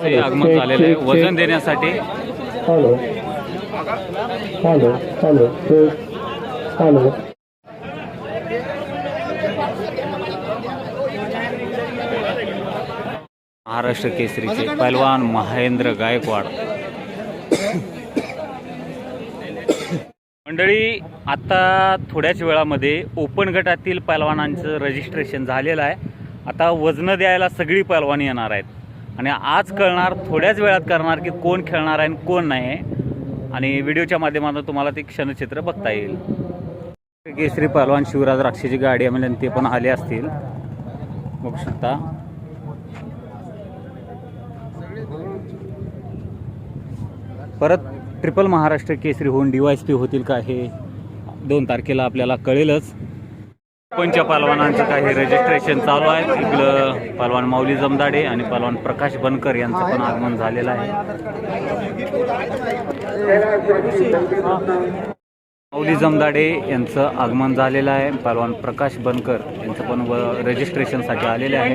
आगमन झालेलं आहे. वजन देण्यासाठी. Hello. Hello. Hello. Hello. Maharashtra केसरीचे पैलवान महेंद्र गायकवाड. मंडळी आता थोड्याच वेळामध्ये ओपन गटातील पैलवानांचं रजिस्ट्रेशन झालेलं आहे. आता वजनं द्यायला सगळी पैलवान येणार आहेत. आणि आज कळणार थोड्याच वेळात करणार की कोण खेळणार आहे आणि कोण नाही. आणि व्हिडिओच्या माध्यमातून तुम्हाला ते क्षणचित्र बघता येईल. केसरी पहलवान शिवराज राक्षेची गाडी आहे म्हणजे ते पण आले असतील. बघू शकता. परत ट्रिपल महाराष्ट्र केसरी होऊन डीवायस पी होतील का हे दोन तारखेला आपल्याला कळेलच. पंच पालवानांचं काही रजिस्ट्रेशन चालू आहे? इकडं पलवान माऊली जमदाडे आणि पलवान प्रकाश बनकर यांचं पण आगमन झालेलं आहे. माऊली जमदाडे यांचं आगमन झालेलं आहे. पलवान प्रकाश बनकर यांचं पण व रजिस्ट्रेशनसाठी आलेले आहे.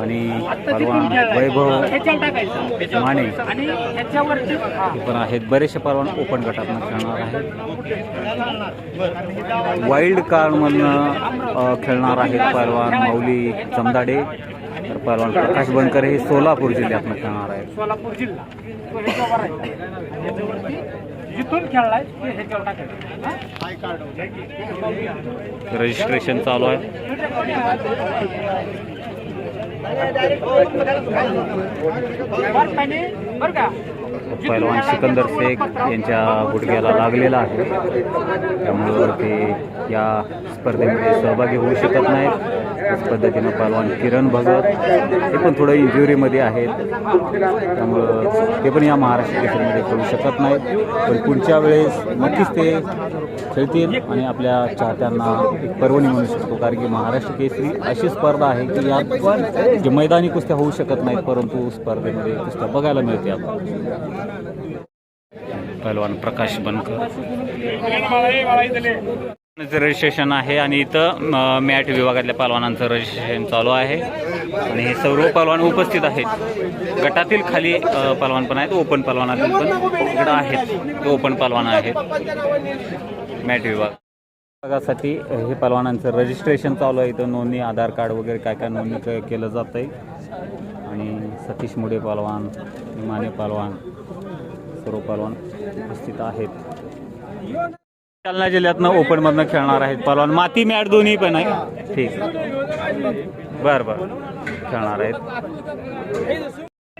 आणि पलवान वैभव माने हे पण आहेत. बरेचसे पलवान ओपन गटातनं खेळणार आहेत. वाईल्ड कार्डमधनं खेळणार आहेत पलवान माऊली जमदाडे. तर पलवान प्रकाश बनकर हे सोलापूर जिल्ह्यातनं खेळणार आहेत. सोलापूर जिल्हा. जिथून खेळलाय. रजिस्ट्रेशन चालू आहे. बरं का? पैलवान सिकंदर शेख यांच्या गुडघ्याला लागलेला आहे. त्यामुळं ते या स्पर्धेमध्ये सहभागी होऊ शकत नाहीत. त्याच पद्धतीनं पैलवान किरण भगत ते पण थोडं इंजुरीमध्ये आहेत. त्यामुळं ते पण या महाराष्ट्र केसरीमध्ये खेळू शकत नाहीत. पण पुढच्या वेळेस नक्कीच ते खेळतील आणि आपल्या चाहत्यांना एक पर्वणी म्हणू शकतो. कारण की महाराष्ट्र केसरी अशी स्पर्धा आहे की यात जे मैदानी कुस्त्या होऊ शकत नाहीत परंतु स्पर्धेमध्ये कुस्त्या बघायला मिळते पहलवान प्रकाश बनकर. रजिस्ट्रेशन आहे आणि इथं मॅट विभागातल्या पहलवानांचं रजिस्ट्रेशन चालू आहे. आणि हे सर्व पहलवान उपस्थित आहेत. गटातील खाली पालवान पहलवान पण आहेत ओपन पहलवानातील पण आहेत. ते ओपन पहलवान आहेत. मॅट विभाग. विभागासाठी हे पहलवानांचं रजिस्ट्रेशन चालू आहे इथं. नोंदणी आधार कार्ड वगैरे काय काय नोंदणी केलं जात आहे आणि सतीश मुडे पलवान माने पलवान सर्व पलवान उपस्थित आहेत. जालना जिल्ह्यातनं ओपनमधनं खेळणार आहेत पलवान माती मॅट दोन्ही पण आहे. ठीक. बरं बरं. खेळणार आहेत.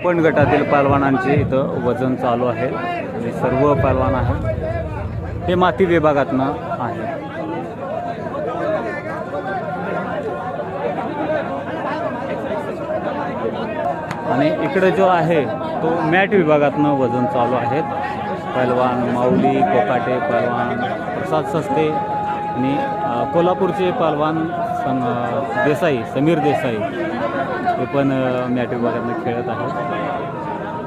पण गटातील पालवानांचे इथं वजन चालू आहे. आणि सर्व पालवान आहेत. हे माती विभागातनं आहे. आणि इकडे जो आहे तो मॅट विभागातनं वजन चालू आहेत. पहलवान माऊली कोकाटे पहलवान प्रसाद सस्ते आणि कोल्हापूरचे पहलवान सं देसाई समीर देसाई हे पण मॅट विभागातनं खेळत आहेत.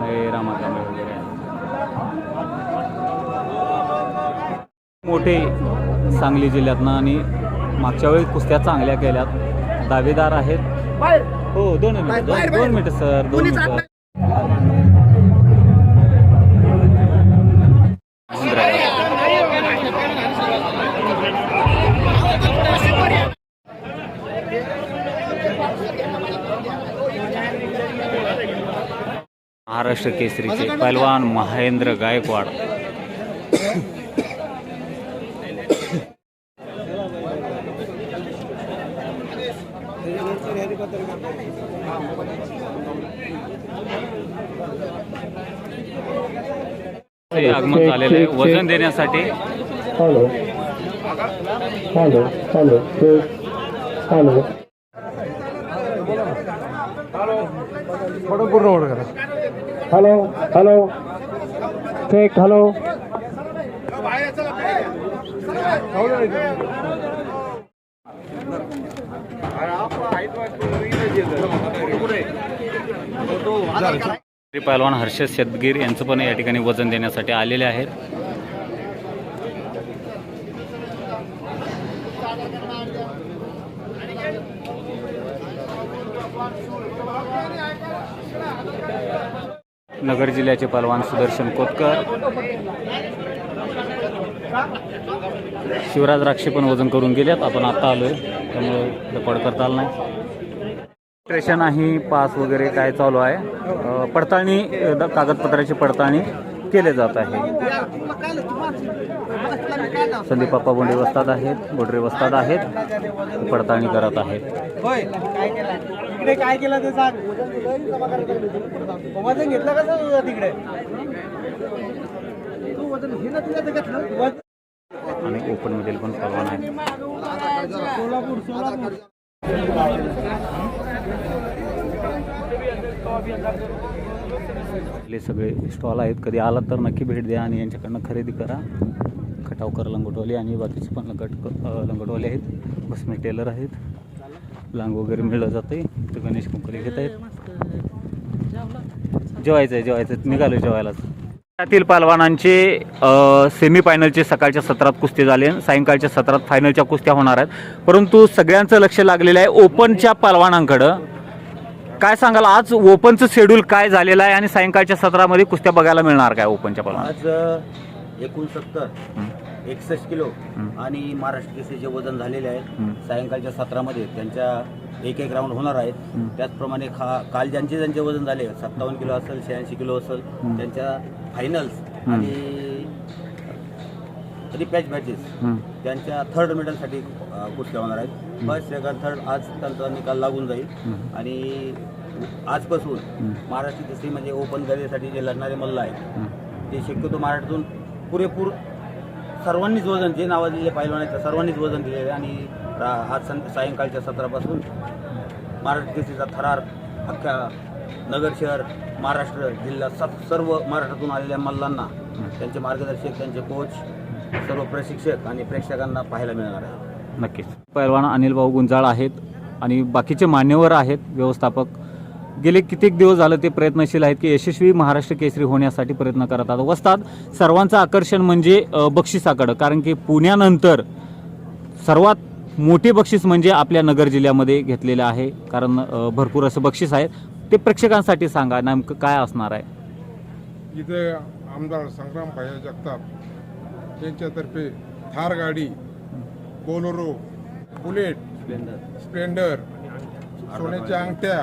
हे रामाकांड वगैरे मोठे सांगली जिल्ह्यातनं आणि मागच्या वेळी कुस्त्या चांगल्या केल्यात. दावेदार आहेत. हो दोन मिनिट दोन दोन मिनिट सर. दोन मिनिट. महाराष्ट्र केसरीचे पैलवान महेंद्र गायकवाड. आगमन झालेलं आहे. वजन देण्यासाठी. Hello. Hello. Hello. Hello. Hello. Hello. Check hello. पहलवान हर्षद शेतगीर यांचं पण या ठिकाणी वजन देण्यासाठी आलेले आहेत. नगर जिल्ह्याचे पहलवान सुदर्शन कोतकर. शिवराज राक्षे पण वजन करून गेलेत. आपण आता आलोय. त्यामुळे रेकॉर्ड करता आलं नाही. ट्रेशन आहे पास वगैरे काय चालू आहे. पडताळणी कागदपत्राची पडताळणी केले जात आहे. संदीप बाप्पा बोंडे वस्ताद आहेत बोडरे वस्ताद आहेत पडताळणी करत आहेत. इकडे काय केलं ते सांग. वजन घेतलं का तिकडे? हे आणि ओपन मधील पण परवाना आहे. सोलापूर सोलापूर. आपले सगळे स्टॉल आहेत. कधी आलात तर नक्की भेट द्या आणि यांच्याकडनं खरेदी करा. खटावकर लंगोटवाले आणि बाकीचे पण लंगट लंगोटवाले आहेत. बसमे टेलर आहेत. लांग वगैरे मिळलं जाते तर गणेश कुंकले घेत आहेत. जेवायचं आहे जेवायचं निघालो जेवायलाच त्यातील पालवानांचे सेमी फायनलचे सकाळच्या सत्रात कुस्ती झाले सायंकाळच्या सत्रात फायनलच्या कुस्त्या होणार आहेत परंतु सगळ्यांचं लक्ष लागलेलं आहे ओपनच्या पालवानांकडं काय सांगाल आज ओपनचं शेड्यूल काय झालेलं आहे आणि सायंकाळच्या सत्रामध्ये कुस्त्या बघायला मिळणार काय ओपनच्या पालवान आज एकोणसत्तर एकसष्ट किलो आणि महाराष्ट्र केसरीचे वजन झालेले. आहेत सायंकाळच्या सत्रामध्ये त्यांच्या एक एक राऊंड होणार आहेत. त्याचप्रमाणे खा काल ज्यांचे ज्यांचे वजन झाले सत्तावन्न किलो असेल शहाऐंशी किलो असेल. त्यांच्या फायनल्स. आणि रिपॅच मॅचेस त्यांच्या थर्ड मेडलसाठी कुस्त्या होणार आहेत फर्स्ट सेकंड थर्ड आज त्यांचा निकाल लागून जाईल. आणि आजपासून हं. महाराष्ट्र केसरी म्हणजे ओपन गदेसाठी जे लढणारे मल्ल आहेत ते शक्यतो महाराष्ट्रातून पुरेपूर सर्वांनीच वजन जे नावाजलेले पैलवान आहेत सर्वांनीच वजन दिलेलं आहे आणि आज सायंकाळच्या सत्रापासून महाराष्ट्र केसरीचा थरार अख्ख्या नगर शहर महाराष्ट्र जिल्हा स- सर्व महाराष्ट्रातून आलेल्या मल्लांना त्यांचे मार्गदर्शक त्यांचे कोच सर्व प्रशिक्षक आणि प्रेक्षकांना पाहायला मिळणार आहे. नक्कीच. पैलवान अनिल भाऊ गुंजाळ आहेत आणि बाकीचे मान्यवर आहेत व्यवस्थापक. गेले कित्येक दिवस झालं ते प्रयत्नशील आहेत की यशस्वी महाराष्ट्र केसरी होण्यासाठी प्रयत्न करतात वस्तात सर्वांचं आकर्षण म्हणजे बक्षिसाकडं. कारण की पुण्यानंतर सर्वात मोठे बक्षीस म्हणजे आपल्या नगर जिल्ह्यामध्ये घेतलेलं आहे. कारण भरपूर असं बक्षीस आहे. ते प्रेक्षकांसाठी सांगा नेमकं काय असणार आहे? इथे आमदार संग्राम भाया जगताप यांच्यातर्फे थार गाडी बोलोरो बुलेट स्प्लेंडर सोन्याच्या अंगठ्या.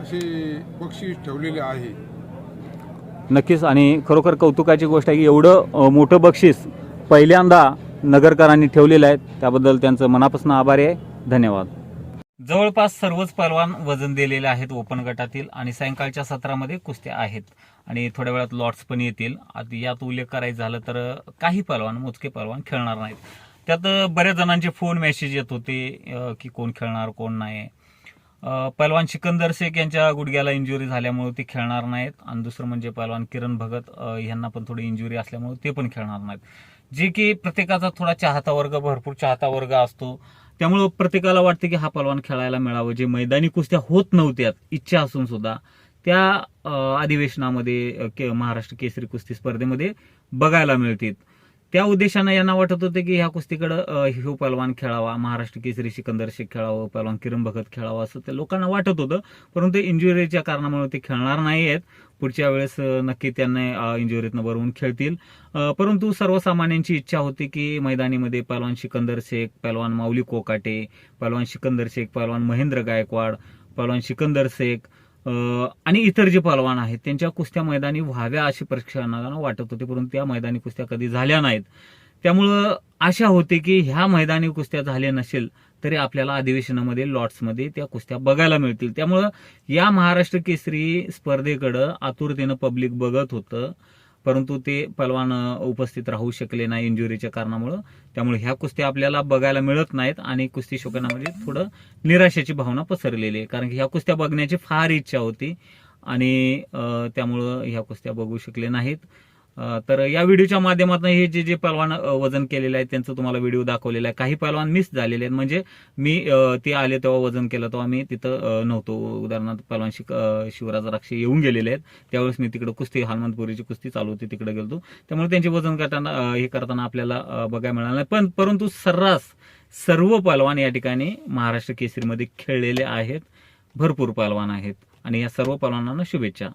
अशी बक्षीस ठेवलेले आहे. नक्कीच आणि खरोखर कौतुकाची गोष्ट आहे की एवढं अ, मोठं बक्षीस पहिल्यांदा नगरकरांनी ठेवलेलं आहे. त्याबद्दल त्यांचं मनापासून आभारी आहे. धन्यवाद. जवळपास सर्वच पलवान वजन दिलेले आहेत ओपन गटातील आणि सायंकाळच्या सत्रामध्ये कुस्त्या आहेत. आणि थोड्या वेळात लॉट्स पण येतील. यात उल्लेख करायचा झालं तर काही पलवान मोजके पलवान खेळणार नाहीत. त्यात बऱ्याच जणांचे फोन मेसेज येत होते की कोण खेळणार कोण नाही. पहलवान सिकंदर शेख यांच्या गुडघ्याला इंजुरी झाल्यामुळे ते खेळणार नाहीत. आणि दुसरं म्हणजे पहलवान किरण भगत यांना पण थोडी इंजुरी असल्यामुळे ते पण खेळणार नाहीत. जे की प्रत्येकाचा थोडा चाहता वर्ग भरपूर चाहता वर्ग असतो. त्यामुळं प्रत्येकाला वाटतं की हा पहलवान खेळायला मिळावं. जे मैदानी कुस्त्या होत नव्हत्या इच्छा असून सुद्धा त्या अधिवेशनामध्ये के- महाराष्ट्र केसरी कुस्ती स्पर्धेमध्ये बघायला मिळतील. त्या उद्देशानं यांना वाटत होतं की ह्या कुस्तीकडं हिव पलवान पहलवान खेळावा महाराष्ट्र केसरी सिकंदर शेख खेळावं पहलवान किरण भगत खेळावं असं त्या लोकांना वाटत होतं. परंतु इंजुरीच्या कारणामुळे ते खेळणार नाही आहेत पुढच्या वेळेस नक्की त्यांना इंजुरीतनं बरवून खेळतील. परंतु सर्वसामान्यांची इच्छा होती की मैदानीमध्ये पहलवान सिकंदर शेख पहलवान माऊली कोकाटे पहलवान सिकंदर शेख पहलवान महेंद्र गायकवाड पहलवान सिकंदर शेख आणि इतर जे पहलवान आहेत त्यांच्या कुस्त्या मैदानी व्हाव्या अशी प्रशिक्षणाला वाटत होते परंतु त्या मैदानी कुस्त्या कधी झाल्या नाहीत. त्यामुळं आशा होते की ह्या मैदानी कुस्त्या झाल्या नसेल तरी आपल्याला अधिवेशनामध्ये लॉट्समध्ये त्या कुस्त्या बघायला मिळतील. त्यामुळं या महाराष्ट्र केसरी स्पर्धेकडं आतुरतेनं पब्लिक बघत होतं परंतु ते पलवान उपस्थित राहू शकले नाही इंजुरीच्या कारणामुळं. त्यामुळे ह्या कुस्त्या आपल्याला बघायला मिळत नाहीत आणि कुस्ती शोकनामध्ये थोडं निराशेची भावना पसरलेली आहे. कारण की ह्या कुस्त्या बघण्याची फार इच्छा होती आणि त्यामुळं ह्या कुस्त्या बघू शकले नाहीत. तर या व्हिडिओच्या माध्यमातून हे जे जे पलवान वजन केलेलं आहे त्यांचं तुम्हाला व्हिडिओ दाखवलेला आहे. काही पलवान मिस झालेले आहेत. म्हणजे मी ते आले तेव्हा वजन केलं तेव्हा मी तिथं नव्हतो. उदाहरणार्थ पलवान शिक शिवराज राक्षे येऊन गेलेले आहेत. त्यावेळेस मी तिकडे कुस्ती हनुमंतपुरीची कुस्ती चालू होती तिकडे गेलो त्यामुळे त्यांचे वजन करताना हे करताना आपल्याला बघायला मिळालं नाही. पण परंतु सर्रास सर्व पलवान या ठिकाणी महाराष्ट्र केसरीमध्ये खेळलेले आहेत. भरपूर पलवान आहेत. आणि या सर्व पलवानांना शुभेच्छा.